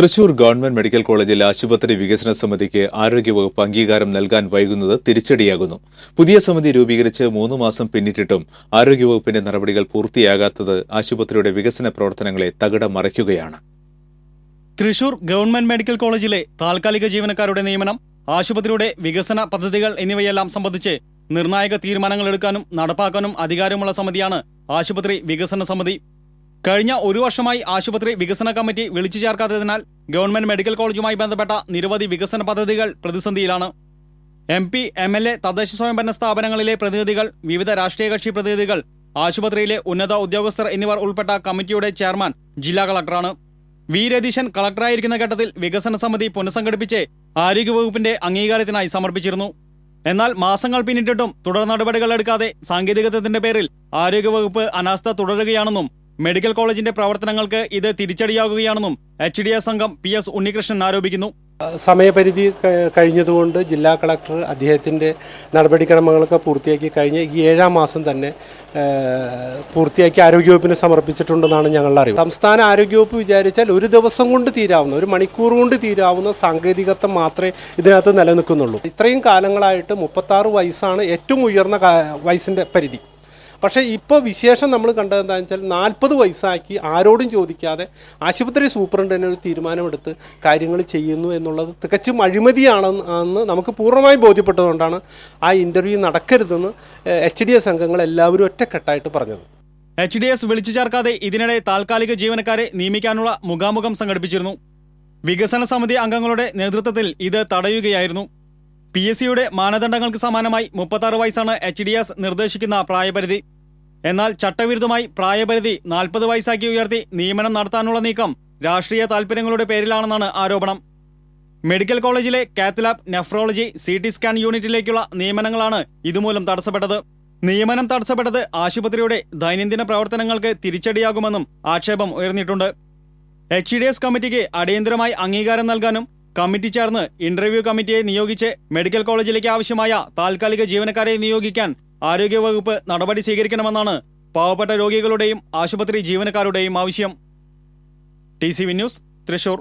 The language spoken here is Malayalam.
തൃശൂർ ഗവൺമെന്റ് മെഡിക്കൽ കോളേജിൽ ആശുപത്രി വികസന സമിതിക്ക് ആരോഗ്യവകുപ്പ് അംഗീകാരം നൽകാൻ വൈകുന്നത് തിരിച്ചടിയാകുന്നു. പുതിയ സമിതി രൂപീകരിച്ച് മൂന്ന് മാസം പിന്നിട്ടിട്ടും ആരോഗ്യവകുപ്പിന്റെ നടപടികൾ പൂർത്തിയാകാത്തത് ആശുപത്രിയുടെ വികസന പ്രവർത്തനങ്ങളെ തകിടം മറിക്കുകയാണ്. തൃശൂർ ഗവൺമെന്റ് മെഡിക്കൽ കോളേജിലെ താൽക്കാലിക ജീവനക്കാരുടെ നിയമനം ആശുപത്രിയുടെ വികസന പദ്ധതികൾ എന്നിവയെല്ലാം സംബന്ധിച്ച് നിർണായക തീരുമാനങ്ങൾ എടുക്കാനും നടപ്പാക്കാനും അധികാരമുള്ള സമിതിയാണ് ആശുപത്രി വികസന സമിതി കഴിഞ്ഞ ഒരു വർഷമായി ആശുപത്രി വികസന കമ്മിറ്റി വിളിച്ചു ചേർക്കാത്തതിനാൽ ഗവൺമെന്റ് മെഡിക്കൽ കോളേജുമായി ബന്ധപ്പെട്ട നിരവധി വികസന പദ്ധതികൾ പ്രതിസന്ധിയിലാണ്. M P M L A തദ്ദേശ സ്വയംഭരണ സ്ഥാപനങ്ങളിലെ പ്രതിനിധികൾ വിവിധ രാഷ്ട്രീയ കക്ഷി പ്രതിനിധികൾ ആശുപത്രിയിലെ ഉന്നത ഉദ്യോഗസ്ഥർ എന്നിവർ ഉൾപ്പെട്ട കമ്മിറ്റിയുടെ ചെയർമാൻ ജില്ലാ കളക്ടറാണ്. വി രതീശൻ കളക്ടറായിരിക്കുന്ന ഘട്ടത്തിൽ വികസന സമിതി പുനഃസംഘടിപ്പിച്ച് ആരോഗ്യവകുപ്പിന്റെ അംഗീകാരത്തിനായി സമർപ്പിച്ചിരുന്നു. എന്നാൽ മാസങ്ങൾ പിന്നിട്ടിട്ടും തുടർ നടപടികൾ എടുക്കാതെ സാങ്കേതികത്വത്തിന്റെ പേരിൽ ആരോഗ്യവകുപ്പ് അനാസ്ഥ തുടരുകയാണെന്നും മെഡിക്കൽ കോളേജിന്റെ പ്രവർത്തനങ്ങൾക്ക് ഇത് തിരിച്ചടിയാകുകയാണെന്നും എച്ച് ഡി എസ് അംഗം പി എസ് ഉണ്ണികൃഷ്ണൻ ആരോപിക്കുന്നു. സമയപരിധി കഴിഞ്ഞതുകൊണ്ട് ജില്ലാ കളക്ടർ അദ്ദേഹത്തിന്റെ നടപടിക്രമങ്ങളൊക്കെ പൂർത്തിയാക്കി കഴിഞ്ഞ് ഈ ഏഴാം മാസം തന്നെ പൂർത്തിയാക്കി ആരോഗ്യവകുപ്പിന് സമർപ്പിച്ചിട്ടുണ്ടെന്നാണ് ഞങ്ങളുടെ അറിവ്. സംസ്ഥാന ആരോഗ്യവകുപ്പ് വിചാരിച്ചാൽ ഒരു ദിവസം കൊണ്ട് തീരാവുന്ന ഒരു മണിക്കൂർ കൊണ്ട് തീരാവുന്ന സാങ്കേതികത്വം മാത്രമേ ഇതിനകത്ത് നിലനിൽക്കുന്നുള്ളൂ. ഇത്രയും കാലങ്ങളായിട്ട് മുപ്പത്താറ് വയസ്സാണ് ഏറ്റവും ഉയർന്ന വയസ്സിന്റെ പരിധി. പക്ഷേ ഇപ്പോൾ വിശേഷം നമ്മൾ കണ്ടത് എന്താണെന്ന് വെച്ചാൽ നാൽപ്പത് വയസ്സാക്കി ആരോടും ചോദിക്കാതെ ആശുപത്രി സൂപ്രണ്ട് ഒരു തീരുമാനമെടുത്ത് കാര്യങ്ങൾ ചെയ്യുന്നു എന്നുള്ളത് തികച്ചും അഴിമതിയാണെന്ന് നമുക്ക് പൂർണമായി ബോധ്യപ്പെട്ടതുകൊണ്ടാണ് ആ ഇന്റർവ്യൂ നടക്കരുതെന്ന് എച്ച് ഡി എസ് അംഗങ്ങൾ എല്ലാവരും ഒറ്റക്കെട്ടായിട്ട് പറഞ്ഞത്. എച്ച് ഡി എസ് വിളിച്ചു ചേർക്കാതെ ഇതിനിടെ താൽക്കാലിക ജീവനക്കാരെ നിയമിക്കാനുള്ള മുഖാമുഖം സംഘടിപ്പിച്ചിരുന്നു. വികസന സമിതി അംഗങ്ങളുടെ നേതൃത്വത്തിൽ ഇത് തടയുകയായിരുന്നു. പി എസ് സിയുടെ മാനദണ്ഡങ്ങൾക്ക് സമാനമായി മുപ്പത്താറ് വയസ്സാണ് എച്ച് ഡി എസ് നിർദ്ദേശിക്കുന്ന പ്രായപരിധി. എന്നാൽ ചട്ടവിരുദ്ധമായി പ്രായപരിധി നാൽപ്പത് വയസ്സാക്കി ഉയർത്തി നിയമനം നടത്താനുള്ള നീക്കം രാഷ്ട്രീയ താൽപര്യങ്ങളുടെ പേരിലാണെന്നാണ് ആരോപണം. മെഡിക്കൽ കോളേജിലെ cath lab nephrology C T scan യൂണിറ്റിലേക്കുള്ള നിയമനങ്ങളാണ് ഇതുമൂലം തടസ്സപ്പെട്ടത്. നിയമനം തടസ്സപ്പെട്ടത് ആശുപത്രിയുടെ ദൈനംദിന പ്രവർത്തനങ്ങൾക്ക് തിരിച്ചടിയാകുമെന്നും ആക്ഷേപം ഉയർന്നിട്ടുണ്ട്. എച്ച് ഡി എസ് കമ്മിറ്റിക്ക് അടിയന്തരമായി അംഗീകാരം നൽകാനും കമ്മിറ്റി ചേർന്ന് ഇന്റർവ്യൂ കമ്മിറ്റിയെ നിയോഗിച്ച് മെഡിക്കൽ കോളേജിലേക്ക് ആവശ്യമായ താൽക്കാലിക ജീവനക്കാരെ നിയോഗിക്കാൻ ആരോഗ്യവകുപ്പ് നടപടി സ്വീകരിക്കണമെന്നാണ് പാവപ്പെട്ട രോഗികളുടെയും ആശുപത്രി ജീവനക്കാരുടെയും ആവശ്യം. T C V news Thrissur.